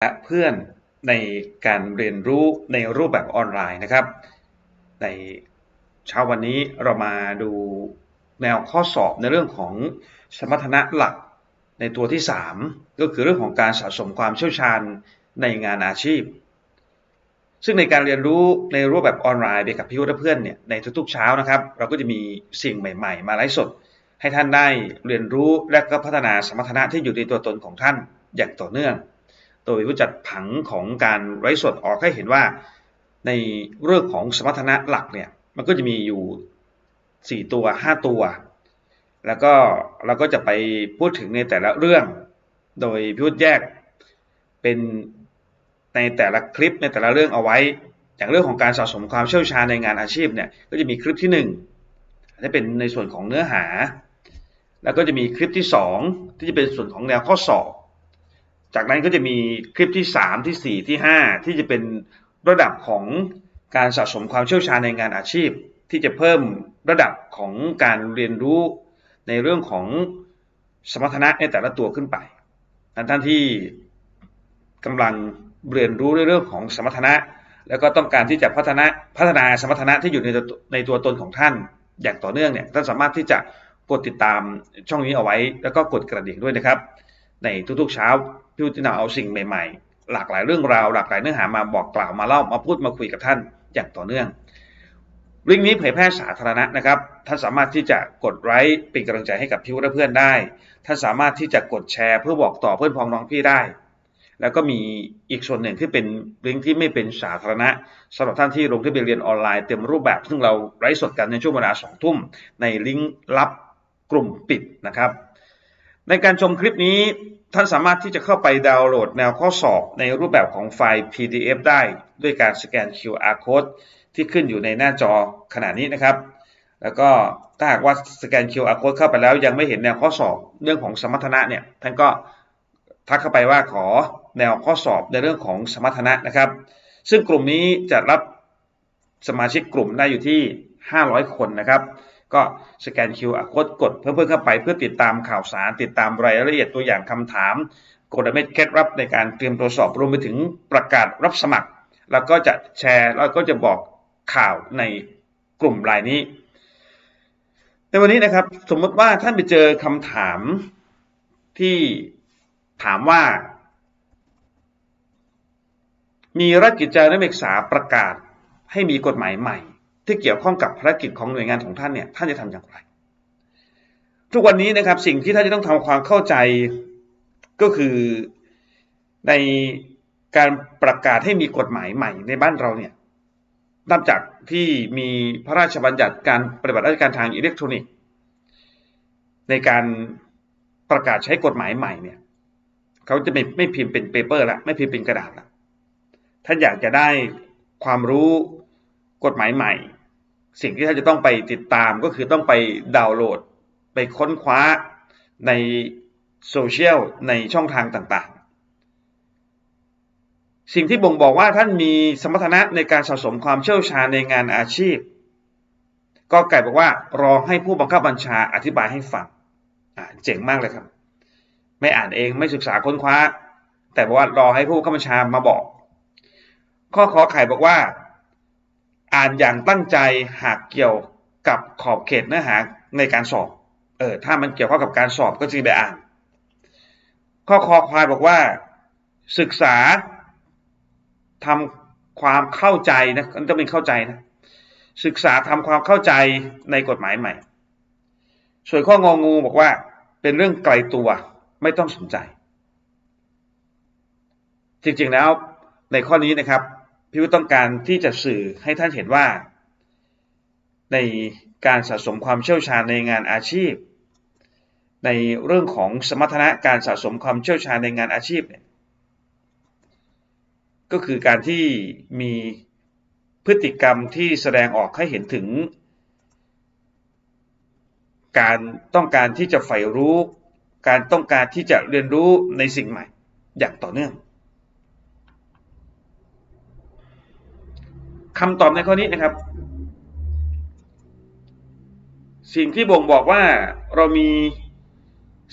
และเพื่อนในการเรียนรู้ในรูปแบบออนไลน์นะครับ ในเช้าวันนี้เรามาดูแนวข้อสอบในเรื่องของสมรรถนะหลักในตัวที่ 3 ก็คือเรื่องของการสะสมความเชี่ยวชาญในงานอาชีพ ซึ่งในการเรียนรู้ในรูปแบบออนไลน์ไปกับพี่วุฒิเพื่อนเนี่ยในทุกๆเช้านะครับ เราก็จะมีสิ่งใหม่ ๆ มาไลฟ์สด ให้ท่านได้เรียนรู้และก็พัฒนาสมรรถนะที่อยู่ในตัวตนของท่านอย่างต่อเนื่อง โดยผู้จัดผังของการไร้สดออกให้เห็นว่า ในเรื่องของสมรรถนะหลักเนี่ยมันก็จะมีอยู่ 4 ตัว 5 ตัว แล้วก็เราก็จะไปพูดถึงในแต่ละเรื่อง โดยพิวแยกเป็นในแต่ละคลิปในแต่ละเรื่องเอาไว้ อย่างเรื่องของการสะสมความเชี่ยวชาญในงานอาชีพเนี่ยก็จะมีคลิปที่1จะเป็นในส่วนของเนื้อหา แล้วก็จะมีคลิปที่ 2 ที่จะเป็นส่วนของแนวข้อสอบ จากนั้นก็จะมีคลิปที่ 3 ที่ 4 ที่ 5 ที่จะเป็นระดับของการสะสมความเชี่ยวชาญในงานอาชีพ ที่จะเพิ่มระดับของการเรียนรู้ในเรื่องของสมรรถนะในแต่ละตัวขึ้นไปท่านที่กำลังเรียนรู้ในเรื่องของสมรรถนะ แล้วก็ต้องการที่จะพัฒนาพัฒนาสมรรถนะที่อยู่ในในตัวตนของท่าน อย่างต่อเนื่องเนี่ยท่านสามารถที่จะกดติดตามช่องนี้เอาไว้ แล้วก็กดกระดิ่งด้วยนะครับ ในทุกๆเช้า พี่วุฒินาเอาสิ่งใหม่ๆ หลากหลายเรื่องราว หลากหลายเนื้อหามาบอกกล่าวมาเล่ามาพูดมาคุยกับท่านอย่างต่อเนื่องลิงก์นี้เผยแพร่สาธารณะนะครับ ท่านสามารถที่จะกดไลค์เป็นกำลังใจให้กับพี่วุฒิเพื่อนได้ ท่านสามารถที่จะกดแชร์เพื่อบอกต่อเพื่อนพ้องน้องพี่ได้ แล้วก็มีอีกส่วนหนึ่งที่เป็นลิงก์ที่ไม่เป็นสาธารณะสำหรับท่านที่ลงทะเบียนเรียนออนไลน์เต็มรูปแบบ ซึ่งเราไลฟ์สดกันในช่วงเวลาสองทุ่มในลิงก์ลับกลุ่มปิดนะครับ ในการชมคลิปนี้ ท่านสามารถที่จะเข้าไปดาวน์โหลดแนวข้อสอบในรูปแบบของไฟล์ PDF ได้ ด้วยการสแกน QR code ที่ขึ้นอยู่ในหน้าจอขณะนี้นะครับ แล้วก็ถ้าหากว่าสแกน QR code เข้าไปแล้ว ยังไม่เห็นแนวข้อสอบเรื่องของสมรรถนะเนี่ย ท่านก็ทักเข้าไปว่าขอแนวข้อสอบในเรื่องของสมรรถนะนะครับ ซึ่งกลุ่มนี้จะรับสมาชิกกลุ่มได้อยู่ที่ 500 คนนะครับ ก็สแกน QR code กดเพิ่มเพิ่มเข้าไปเพื่อติดตามข่าวสาร ติดตามรายละเอียดตัวอย่างคำถามกดเม็ดเคล็ดลับในการเตรียมตัวสอบรวมไปถึงประกาศรับสมัคร แล้วก็จะแชร์แล้วก็จะบอกข่าวในกลุ่มรายนี้ ในวันนี้นะครับ สมมติว่าท่านไปเจอคำถามที่ถามว่า มีรัฐกิจจานุเบกษาประกาศให้มีกฎหมายใหม่ ที่เกี่ยวข้องกับภารกิจของหน่วยงานของท่านเนี่ยท่านจะทำอย่างไร ทุกวันนี้นะครับสิ่งที่ท่านจะต้องทำความเข้าใจก็คือในการประกาศให้มีกฎหมายใหม่ในบ้านเราเนี่ยนับจากที่มีพระราชบัญญัติการปฏิบัติราชการทางอิเล็กทรอนิกส์ ในการประกาศใช้กฎหมายใหม่เนี่ยเขาจะไม่ไม่พิมพ์เป็นเปเปอร์ละไม่พิมพ์เป็นกระดาษละท่านอยากจะได้ความรู้กฎหมายใหม่ สิ่งที่ท่านจะต้องไปติดตามก็คือต้องไปดาวน์โหลด ไปค้นคว้าในโซเชียลในช่องทางต่างๆ สิ่งที่บ่งบอกว่าท่านมีสมรรถนะในการสะสมความเชี่ยวชาญในงานอาชีพ ก็ไก่บอกว่ารอให้ผู้บังคับบัญชาอธิบายให้ฟังเจ๋งมากเลยครับ ไม่อ่านเองไม่ศึกษาค้นคว้า แต่บอกว่ารอให้ผู้บังคับบัญชามาบอก ข้อขอไข่บอกว่า อ่านอย่างตั้งใจหากเกี่ยวกับขอบเขตเนื้อหาในการสอบ เออ ถ้ามันเกี่ยวข้องกับการสอบก็จะไปอ่าน ข้อคอควายบอกว่า ศึกษาทำความเข้าใจนะมันต้องเป็นเข้าใจนะ ศึกษาทำความเข้าใจในกฎหมายใหม่ ส่วนข้ององูบอกว่า เป็นเรื่องไกลตัวไม่ต้องสนใจ จริงๆแล้วในข้อนี้นะครับ พี่วิต้องการที่จะสื่อให้ท่านเห็นว่า ในการสะสมความเชี่ยวชาญในงานอาชีพ ในเรื่องของสมรรถนะการสะสมความเชี่ยวชาญในงานอาชีพเนี่ยก็คือการที่มีพฤติกรรมที่แสดงออกให้เห็นถึง การต้องการที่จะใฝ่รู้ การต้องการที่จะเรียนรู้ในสิ่งใหม่อย่างต่อเนื่อง คำตอบในข้อนี้นะครับ สิ่งที่บ่งบอกว่าเรามี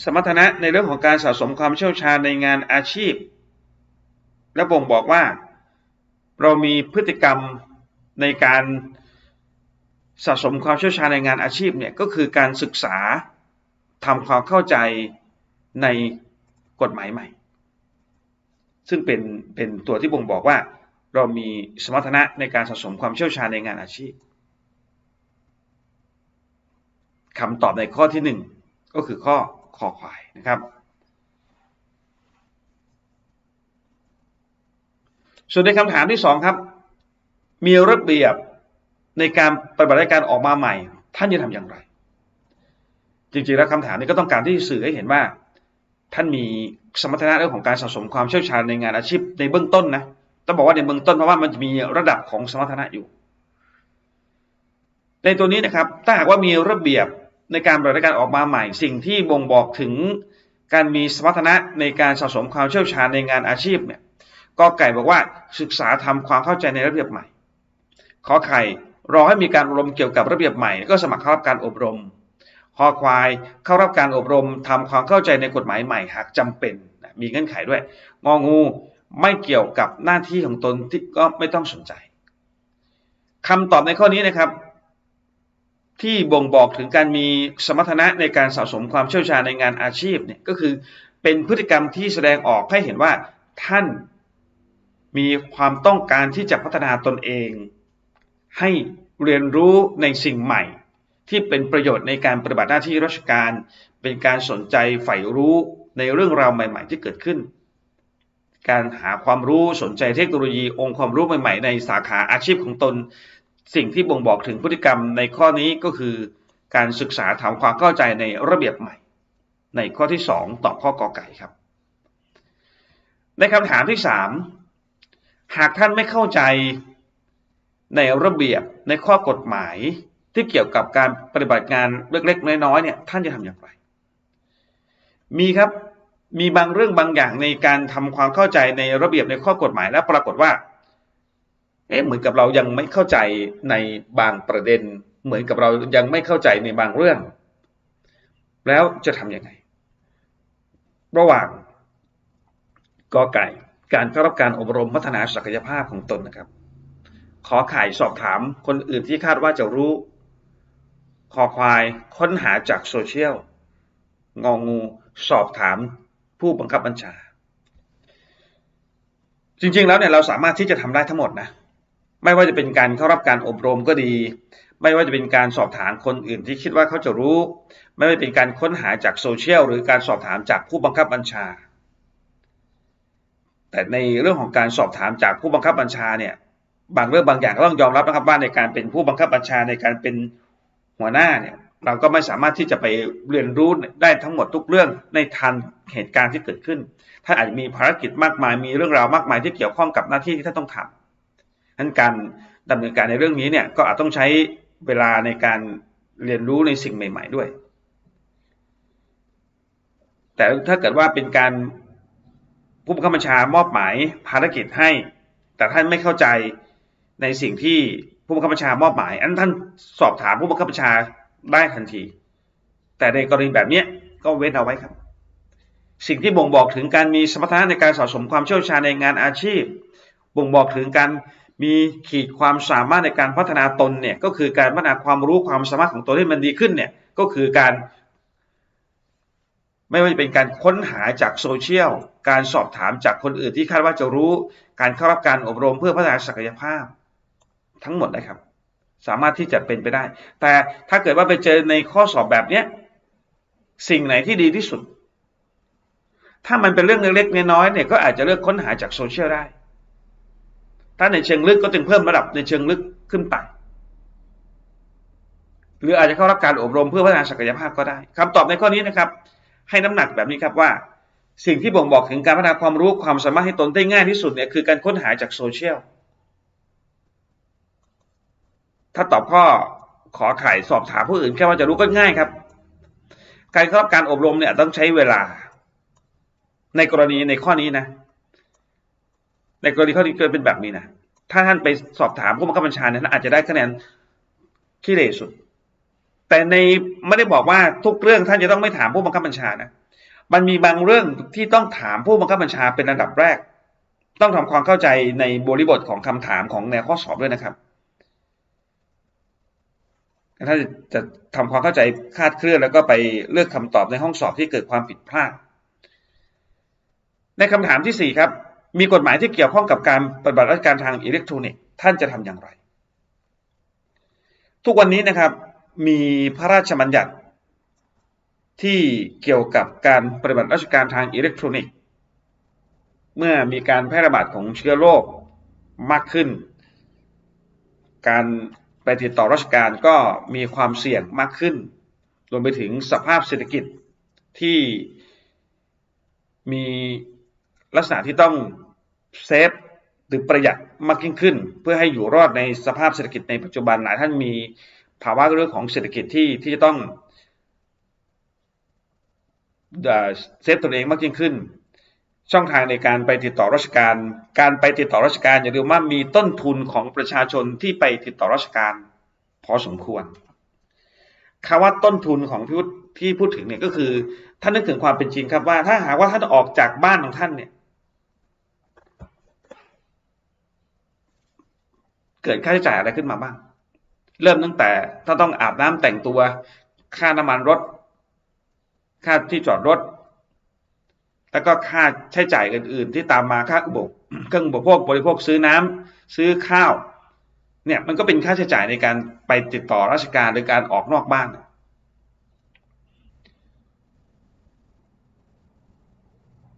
สมรรถนะในเรื่องของการสะสมความเชี่ยวชาญในงานอาชีพ และบ่งบอกว่า เรามีพฤติกรรมในการสะสมความเชี่ยวชาญในงานอาชีพเนี่ยก็คือการศึกษาทำความเข้าใจในกฎหมายใหม่ ซึ่งเป็นเป็นตัวที่บ่งบอกว่า เรามีสมรรถนะในการสะสมความเชี่ยวชาญในงานอาชีพคำตอบในข้อที่หนึ่งก็คือข้อคอควายนะครับ ส่วนในคำถามที่สองครับ มีระเบียบในการปฏิบัติการออกมาใหม่ ท่านจะทำอย่างไร จริงๆแล้วคำถามนี้ก็ต้องการที่สื่อให้เห็นว่า ท่านมีสมรรถนะเรื่องของการสะสมความเชี่ยวชาญในงานอาชีพในเบื้องต้นนะ ต้องบอกว่าในเบื้องต้นเพราะว่ามันจะมีระดับของสมรรถนะอยู่ ในตัวนี้นะครับ ถ้าหากว่ามีระเบียบในการบริการออกมาใหม่ สิ่งที่บ่งบอกถึงการมีสมรรถนะในการสะสมความเชี่ยวชาญในงานอาชีพเนี่ยก็ไก่บอกว่าศึกษาทำความเข้าใจในระเบียบใหม่ ขอไข่รอให้มีการอบรมเกี่ยวกับระเบียบใหม่ ก็สมัครเข้ารับการอบรมคอควายเข้ารับการอบรมทำความเข้าใจในกฎหมายใหม่หากจำเป็นมีเงื่อนไขด้วย งองู ไม่เกี่ยวกับหน้าที่ของตนที่ก็ไม่ต้องสนใจคำตอบในข้อนี้นะครับ ที่บ่งบอกถึงการมีสมรรถนะในการสะสมความเชี่ยวชาญในงานอาชีพเนี่ยก็คือเป็นพฤติกรรมที่แสดงออกให้เห็นว่าท่านมีความต้องการที่จะพัฒนาตนเอง ให้เรียนรู้ในสิ่งใหม่ ที่เป็นประโยชน์ในการปฏิบัติหน้าที่ราชการ เป็นการสนใจใฝ่รู้ในเรื่องราวใหม่ ๆ ที่เกิดขึ้น การหาความรู้สนใจเทคโนโลยี องค์ความรู้ใหม่ ๆ ในสาขาอาชีพของตน สิ่งที่บ่งบอกถึงพฤติกรรมในข้อนี้ก็คือ การศึกษาถามความเข้าใจในระเบียบใหม่ ในข้อที่ 2 ต่อข้อกอไก่ครับ ในคำถามที่ 3 หากท่านไม่เข้าใจในระเบียบในข้อกฎหมายที่เกี่ยวกับการปฏิบัติงานเล็กๆน้อยๆเนี่ยท่านจะทำอย่างไร มีครับ มีบางเรื่องบางอย่างในการทำความเข้าใจในระเบียบในข้อกฎหมายแล้วปรากฏว่า เอ๊ะเหมือนกับเรายังไม่เข้าใจในบางประเด็น เหมือนกับเรายังไม่เข้าใจในบางเรื่อง แล้วจะทำยังไง ระหว่างกอไก่ การเข้ารับการอบรมพัฒนาศักยภาพของตนนะครับ ขอไข่สอบถามคนอื่นที่คาดว่าจะรู้ขอควายค้นหาจากโซเชียล งองู สอบถาม ผู้บังคับบัญชา จริงๆแล้วเนี่ยเราสามารถที่จะทำได้ทั้งหมดนะไม่ว่าจะเป็นการเข้ารับการอบรมก็ดี ไม่ว่าจะเป็นการสอบถามคนอื่นที่คิดว่าเขาจะรู้ ไม่ว่าเป็นการค้นหาจากโซเชียลหรือการสอบถามจากผู้บังคับบัญชา แต่ในเรื่องของการสอบถามจากผู้บังคับบัญชาเนี่ยบางเรื่องบางอย่างก็ต้องยอมรับนะครับว่าในการเป็นผู้บังคับบัญชาในการเป็นหัวหน้าเนี่ย เราก็ไม่สามารถที่จะไปเรียนรู้ได้ทั้งหมดทุกเรื่องในทันเหตุการณ์ที่เกิดขึ้น ท่านอาจจะมีภารกิจมากมาย มีเรื่องราวมากมายที่เกี่ยวข้องกับหน้าที่ที่ท่านต้องทำนั้นการดำเนินการในเรื่องนี้เนี่ยก็อาจต้องใช้เวลาในการเรียนรู้ในสิ่งใหม่ ๆด้วย แต่ถ้าเกิดว่าเป็นการผู้บังคับบัญชามอบหมายภารกิจให้ แต่ท่านไม่เข้าใจในสิ่งที่ผู้บังคับบัญชามอบหมาย อันท่านสอบถามผู้บังคับบัญชา ได้ทันที แต่ในกรณีแบบนี้ก็เว้นเอาไว้ครับ สิ่งที่บ่งบอกถึงการมีสมรรถนะในการสะสมความเชี่ยวชาญในงานอาชีพ บ่งบอกถึงการมีขีดความสามารถในการพัฒนาตนเนี่ยก็คือการพัฒนาความรู้ความสามารถของตนให้มันดีขึ้นเนี่ยก็คือการ ไม่ว่าจะเป็นการค้นหาจากโซเชียลการสอบถามจากคนอื่นที่คาดว่าจะรู้ การเข้ารับการอบรมเพื่อพัฒนาศักยภาพ ทั้งหมดนะครับ สามารถที่จะเป็นไปได้ แต่ถ้าเกิดว่าไปเจอในข้อสอบแบบเนี้ยสิ่งไหนที่ดีที่สุด ถ้ามันเป็นเรื่องเล็กๆน้อยๆเนี่ยก็อาจจะเลือกค้นหาจากโซเชียลได้ ถ้าในเชิงลึกก็จึงเพิ่มระดับในเชิงลึกขึ้นไป หรืออาจจะเข้ารับการอบรมเพื่อพัฒนาศักยภาพก็ได้คำตอบในข้อนี้นะครับ ให้น้ำหนักแบบนี้ครับว่า สิ่งที่บ่งบอกถึงการพัฒนาความรู้ความสามารถให้ตนได้ง่ายที่สุดเนี่ยคือการค้นหาจากโซเชียล ถ้าตอบข้อขอไข่สอบถามผู้อื่นแค่ว่าจะรู้ก็ง่ายครับ การเข้ารับการอบรมเนี่ยต้องใช้เวลา ในกรณีในข้อนี้นะ ในกรณีข้อนี้เกิดเป็นแบบนี้นะถ้าท่านไปสอบถามผู้บังคับบัญชาเนี่ยอาจจะได้คะแนนขี้เลสุด แต่ในไม่ได้บอกว่าทุกเรื่องท่านจะต้องไม่ถามผู้บังคับบัญชานะมันมีบางเรื่องที่ต้องถามผู้บังคับบัญชาเป็นระดับแรก ต้องทำความเข้าใจในบริบทของคำถามของแนวข้อสอบด้วยนะครับ ถ้าจะทำความเข้าใจคาดเคลื่อนแล้วก็ไปเลือกคำตอบในห้องสอบที่เกิดความผิดพลาด ในคำถามที่ 4 ครับ มีกฎหมายที่เกี่ยวข้องกับการปฏิบัติราชการทางอิเล็กทรอนิกส์ท่านจะทำอย่างไร ทุกวันนี้นะครับมีพระราชบัญญัติที่เกี่ยวกับการปฏิบัติราชการทางอิเล็กทรอนิกส์ เมื่อมีการแพร่ระบาดของเชื้อโรคมากขึ้น การ ไปติดต่อราชการก็มีความเสี่ยงมากขึ้น รวมไปถึงสภาพเศรษฐกิจที่มีลักษณะที่ต้องเซฟหรือประหยัดมากยิ่งขึ้น เพื่อให้อยู่รอดในสภาพเศรษฐกิจในปัจจุบันหลายท่านมีภาวะเรื่องของเศรษฐกิจที่ที่จะต้องเซฟตัวเองมากยิ่งขึ้น ช่องทางในการไปติดต่อราชการ การไปติดต่อราชการอย่าลืมว่ามีต้นทุนของประชาชนที่ไปติดต่อราชการ พอสมควรคำว่าต้นทุนของที่ที่พูดถึงเนี่ยก็คือท่านนึกถึงความเป็นจริงครับว่า ถ้าหากว่าท่านออกจากบ้านของท่านเนี่ย เกิดค่าใช้จ่ายอะไรขึ้นมาบ้าง เริ่มตั้งแต่ถ้าต้องอาบน้ำแต่งตัว ค่าน้ำมันรถ ค่าที่จอดรถ แล้วก็ค่าใช้จ่ายอื่น ๆ ที่ตามมาค่าอุปเครื่องอุปโภคบริโภคซื้อน้ำซื้อข้าว เนี่ยมันก็เป็นค่าใช้จ่ายในการไปติดต่อราชการหรือการออกนอกบ้าน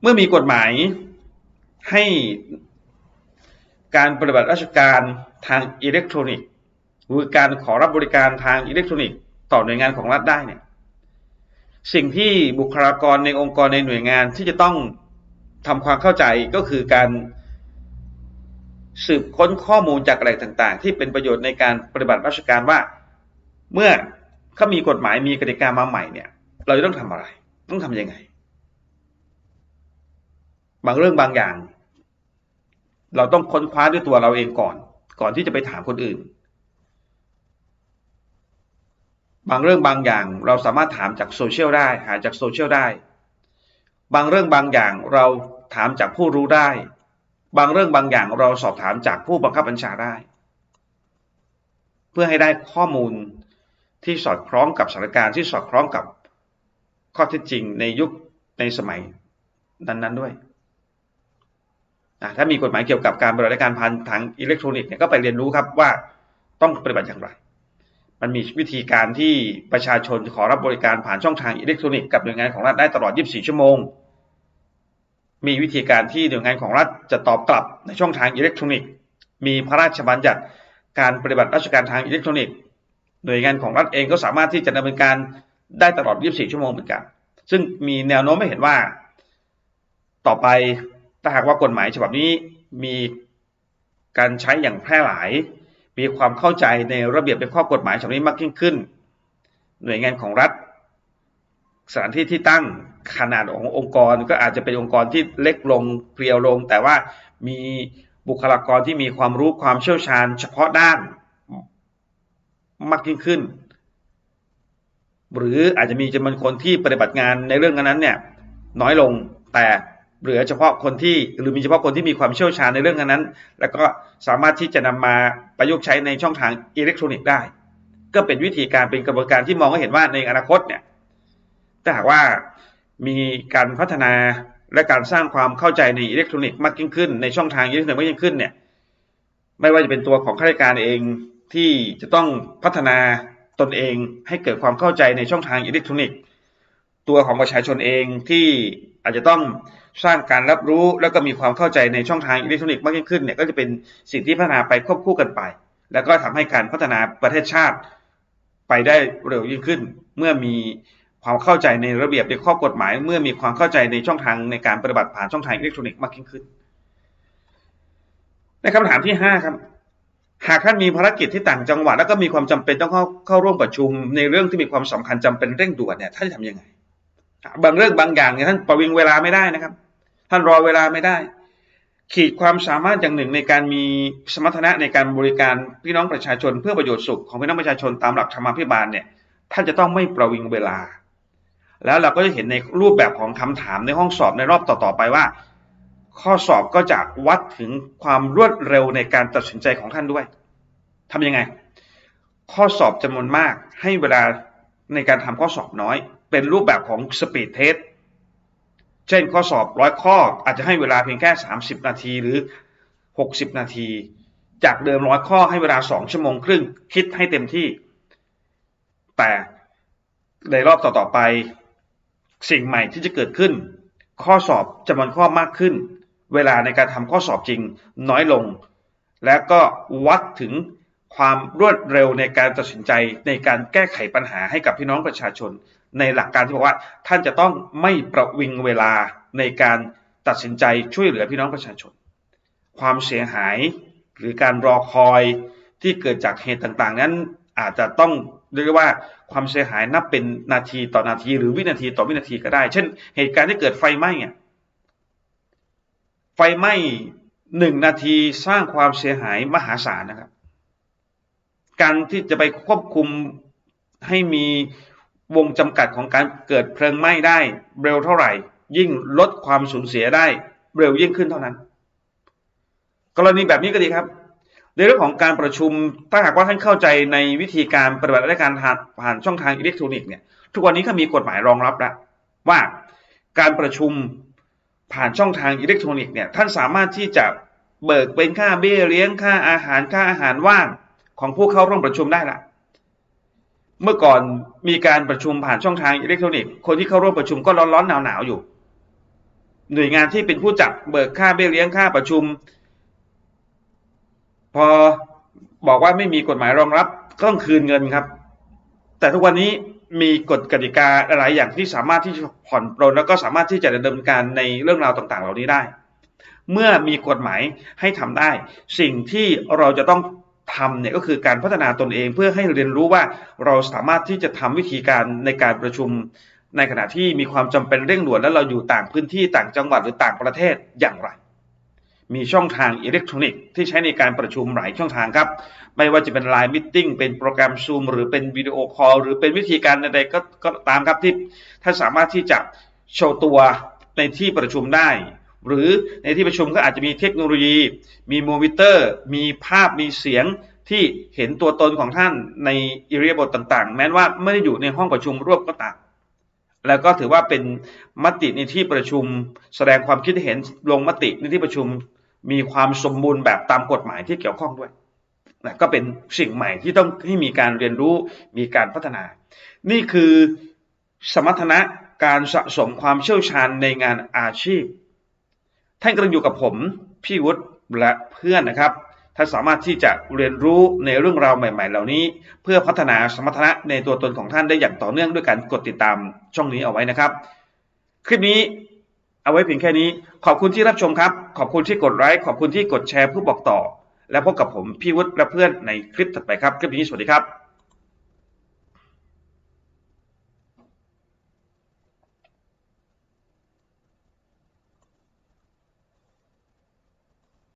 เมื่อมีกฎหมายให้การปฏิบัติราชการทางอิเล็กทรอนิกส์หรือการขอรับบริการทางอิเล็กทรอนิกส์ต่อหน่วยงานของรัฐได้เนี่ย สิ่งที่บุคลากรในองค์กรในหน่วยงานที่จะต้องทำความเข้าใจก็คือการสืบค้นข้อมูลจากแหล่งต่าง ๆ ที่เป็นประโยชน์ในการปฏิบัติราชการว่า เมื่อเขามีกฎหมายมีกติกามาใหม่เนี่ย เราจะต้องทำอะไร ต้องทํำยังไง บางเรื่องบางอย่าง เราต้องค้นคว้าด้วยตัวเราเองก่อน ก่อนที่จะไปถามคนอื่น บางเรื่องบางอย่างเราสามารถถามจากโซเชียลได้ หาจากโซเชียลได้ บางเรื่องบางอย่างเราถามจากผู้รู้ได้ บางเรื่องบางอย่างเราสอบถามจากผู้บังคับบัญชาได้ เพื่อให้ได้ข้อมูลที่สอดคล้องกับสถานการณ์ที่สอดคล้องกับข้อเท็จจริงในยุคในสมัยนั้นๆด้วยถ้ามีกฎหมายเกี่ยวกับการบริการผ่านทางอิเล็กทรอนิกส์เนี่ยก็ไปเรียนรู้ครับว่าต้องปฏิบัติอย่างไร มันมีวิธีการที่ประชาชนขอรับบริการผ่านช่องทางอิเล็กทรอนิกส์กับหน่วยงานของรัฐได้ตลอด 24 ชั่วโมง มีวิธีการที่หน่วยงานของรัฐจะตอบกลับในช่องทางอิเล็กทรอนิกส์ มีพระราชบัญญัติการปฏิบัติราชการทางอิเล็กทรอนิกส์ หน่วยงานของรัฐเองก็สามารถที่จะดำเนินการได้ตลอด 24 ชั่วโมงเหมือนกัน ซึ่งมีแนวโน้มไม่เห็นว่า ต่อไปถ้าหากว่ากฎหมายฉบับนี้มีการใช้อย่างแพร่หลาย มีความเข้าใจในระเบียบในข้อกฎหมายฉบับนี้มากยิ่งขึ้น หน่วยงานของรัฐ สถานที่ที่ตั้งขนาดขององค์กรก็อาจจะเป็นองค์กรที่เล็กลงเพียวลง แต่ว่ามีบุคลากรที่มีความรู้ความเชี่ยวชาญ เฉพาะด้านมากยิ่งขึ้น หรืออาจจะมีจำนวนคนที่ปฏิบัติงานในเรื่องนั้นเนี่ยน้อยลงแต่ เหลือเฉพาะคนที่หรือมีเฉพาะคนที่มีความเชี่ยวชาญในเรื่องนั้น แล้วก็สามารถที่จะนำมาประยุกต์ใช้ในช่องทางอิเล็กทรอนิกส์ได้ ก็เป็นวิธีการเป็นกระบวนการที่มองให้เห็นว่าในอนาคตเนี่ยถ้าหากว่ามีการพัฒนาและการสร้างความเข้าใจในอิเล็กทรอนิกส์มากยิ่งขึ้น ในช่องทางอิเล็กทรอนิกส์มากยิ่งขึ้นเนี่ยไม่ว่าจะเป็นตัวของข้าราชการเองที่จะต้องพัฒนาตนเองให้เกิดความเข้าใจในช่องทางอิเล็กทรอนิกส์ ตัวของประชาชนเองที่อาจจะต้องสร้างการรับรู้แล้วก็มีความเข้าใจในช่องทางอิเล็กทรอนิกส์มากยิ่งขึ้นเนี่ยก็จะเป็นสิ่งที่พัฒนาไปควบคู่กันไป แล้วก็ทำให้การพัฒนาประเทศชาติไปได้เร็วยิ่งขึ้น เมื่อมีความเข้าใจในระเบียบในข้อกฎหมาย เมื่อมีความเข้าใจในช่องทางในการปฏิบัติผ่านช่องทางอิเล็กทรอนิกส์มากยิ่งขึ้น ในคำถามที่ 5 ครับ หากท่านมีภารกิจที่ต่างจังหวัด แล้วก็มีความจำเป็นต้องเข้าเข้าร่วมประชุมในเรื่องที่มีความสำคัญจำเป็นเร่งด่วนเนี่ยท่านจะทำยังไง บางเรื่องบางอย่างเนี่ยท่านประวิงเวลาไม่ได้นะครับ ท่านรอเวลาไม่ได้ ขีดความสามารถอย่างหนึ่งในการมีสมรรถนะในการบริการพี่น้องประชาชน เพื่อประโยชน์สุขของพี่น้องประชาชนตามหลักธรรมาภิบาลเนี่ยท่านจะต้องไม่ประวิงเวลา แล้วเราก็จะเห็นในรูปแบบของคำถามในห้องสอบในรอบต่อๆไปว่า ข้อสอบก็จะวัดถึงความรวดเร็วในการตัดสินใจของท่านด้วยทำยังไง ข้อสอบจำนวนมากให้เวลาในการทำข้อสอบน้อย เป็นรูปแบบของสปีดเทสเช่นข้อสอบร้อยข้ออาจจะให้เวลาเพียงแค่ 30 นาทีหรือ 60 นาที จากเดิมร้อยข้อให้เวลา 2 ชั่วโมงครึ่งคิดให้เต็มที่ แต่ในรอบต่อๆไป สิ่งใหม่ที่จะเกิดขึ้น ข้อสอบจำนวนข้อมากขึ้น เวลาในการทำข้อสอบจริงน้อยลง และก็วัดถึงความรวดเร็วในการตัดสินใจในการแก้ไขปัญหาให้กับพี่น้องประชาชนในหลักการที่บอกว่าท่านจะต้องไม่ประวิงเวลาในการตัดสินใจช่วยเหลือพี่น้องประชาชน ความเสียหายหรือการรอคอยที่เกิดจากเหตุต่างๆ นั้นอาจจะต้องเรียกว่าความเสียหายนับเป็นนาทีต่อนาทีหรือวินาทีต่อวินาทีก็ได้ เช่น เหตุการณ์ที่เกิดไฟไหม้เนี่ยไฟไหม้หนึ่งนาทีสร้างความเสียหายมหาศาลนะครับ การที่จะไปควบคุมให้มี วงจำกัดของการเกิดเพลิงไหม้ได้เร็วเท่าไหร่ ยิ่งลดความสูญเสียได้เร็วยิ่งขึ้นเท่านั้น กรณีแบบนี้ก็ดีครับ ในเรื่องของการประชุมถ้าหากว่าท่านเข้าใจในวิธีการปฏิบัติราชการผ่านช่องทางอิเล็กทรอนิกส์เนี่ยทุกวันนี้ก็มีกฎหมายรองรับแล้วว่าการประชุมผ่านช่องทางอิเล็กทรอนิกส์เนี่ยท่านสามารถที่จะเบิกเป็นค่าเบี้ยเลี้ยงค่าอาหารค่าอาหารว่างของผู้เข้าร่วมประชุมได้ละ เมื่อก่อนมีการประชุมผ่านช่องทางอิเล็กทรอนิกส์คนที่เข้าร่วมประชุมก็ร้อนๆหนาวๆอยู่ หน่วยงานที่เป็นผู้จัดเบิกค่าเบี้ยเลี้ยงค่าประชุม พอบอกว่าไม่มีกฎหมายรองรับก็ต้องคืนเงินครับ แต่ทุกวันนี้มีกฎกติกาหลายอย่างที่สามารถที่จะผ่อนปลนแล้วก็สามารถที่จะดำเนินการในเรื่องราวต่าง ๆ เหล่านี้ได้ เมื่อมีกฎหมายให้ทำได้ สิ่งที่เราจะต้อง ทำเนี่ยก็คือการพัฒนาตนเองเพื่อให้เรียนรู้ว่าเราสามารถที่จะทำวิธีการในการประชุม ในขณะที่มีความจำเป็นเร่งด่วนและเราอยู่ต่างพื้นที่ต่างจังหวัดหรือต่างประเทศอย่างไร มีช่องทางอิเล็กทรอนิกส์ที่ใช้ในการประชุมหลายช่องทางครับ ไม่ว่าจะเป็น Line Meeting เป็นโปรแกรม Zoom หรือเป็นวิดีโอคอลหรือเป็นวิธีการใดๆก็ก็ตามครับที่ท่านสามารถที่จะโชว์ตัวในที่ประชุมได้ หรือในที่ประชุมก็อาจจะมีเทคโนโลยี มีมอนิเตอร์ มีภาพมีเสียงที่เห็นตัวตนของท่านในอิริยาบถต่างๆ แม้ว่าไม่ได้อยู่ในห้องประชุมร่วมก็ตามแล้วก็ถือว่าเป็นมติในที่ประชุม แสดงความคิดเห็นลงมติในที่ประชุมมีความสมบูรณ์แบบตามกฎหมายที่เกี่ยวข้องด้วยนะก็เป็นสิ่งใหม่ที่ต้องให้มีการเรียนรู้มีการพัฒนา นี่คือสมรรถนะการสะสมความเชี่ยวชาญในงานอาชีพ ท่านกำลังอยู่กับผมพี่วุฒิและเพื่อนนะครับ ท่านสามารถที่จะเรียนรู้ในเรื่องราวใหม่ ๆ เหล่านี้ เพื่อพัฒนาสมรรถนะในตัวตนของท่านได้อย่างต่อเนื่องด้วยการกดติดตามช่องนี้เอาไว้นะครับ คลิปนี้เอาไว้เพียงแค่นี้ ขอบคุณที่รับชมครับ ขอบคุณที่กดไลค์ขอบคุณที่กดแชร์ผู้บอกต่อ และพบกับผมพี่วุฒิและเพื่อนในคลิปถัดไปครับ คลิปนี้สวัสดีครับ